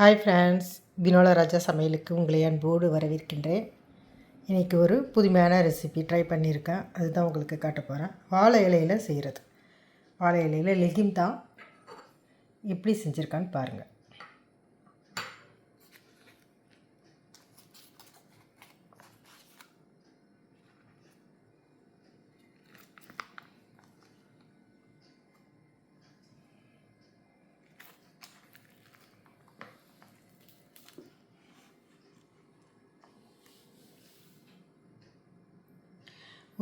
Hi friends வினோல ராஜா சமையலுக்கு உங்களை அன்போடு வரவேற்கின்றேன். இன்றைக்கி ஒரு புதுமையான ரெசிபி ட்ரை பண்ணியிருக்கேன். அதுதான் உங்களுக்கு காட்ட போகிறேன் வாழை இலையில் செய்கிறது வாழை இலையில் லெகிம் தான் எப்படி செஞ்சுருக்கான்னு பாருங்கள்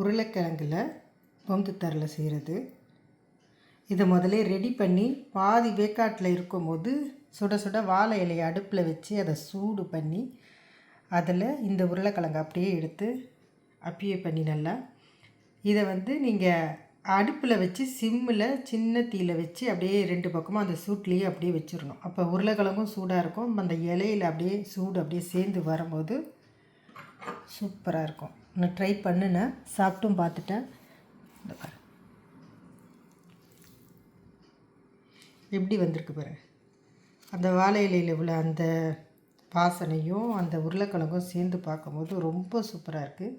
உருளைக்கிழங்கில் பொந்துத்தரில் செய்கிறது இதை முதலே ரெடி பண்ணி பாதி வேக்காட்டில் இருக்கும்போது சுட சுட வாழை இலையை அடுப்பில் வச்சு அதை சூடு பண்ணி அதில் இந்த உருளைக்கிழங்கு அப்படியே எடுத்து அப்பியே பண்ணி நல்லா இதை வந்து நீங்கள் அடுப்பில் வச்சு சிம்மில் சின்ன தீயில் வச்சு அப்படியே ரெண்டு பக்கமும் அந்த சூட்லேயே அப்படியே வச்சிடணும். அப்போ உருளைக்கிழங்கும் சூடாக இருக்கும். அந்த இலையில் அப்படியே சூடு அப்படியே சேர்ந்து வரும்போது சூப்பராக இருக்கும். நான் ட்ரை பண்ணினேன். சாப்பிட்டும் பார்த்துட்டேன். இந்த பாரு. எப்படி வந்திருக்கு பாரு. அந்த வாழை இலையில் உள்ள அந்த வாசனையும் அந்த உருளைக்கிழங்கும் சேர்ந்து பார்க்கும்போது ரொம்ப சூப்பராக இருக்குது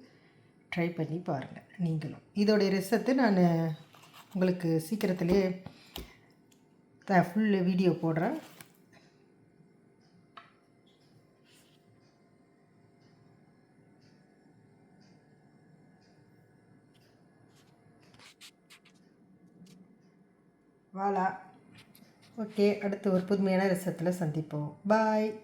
ட்ரை பண்ணி பாருங்கள் நீங்களும். இதோடைய ரெசத்தை நான் உங்களுக்கு சீக்கிரத்துலேயே ஃபுல் வீடியோ போடுறேன். வாலா. ஓகே அடுத்து ஒரு புதுமையான ரசத்தில் சந்திப்போம். பாய்.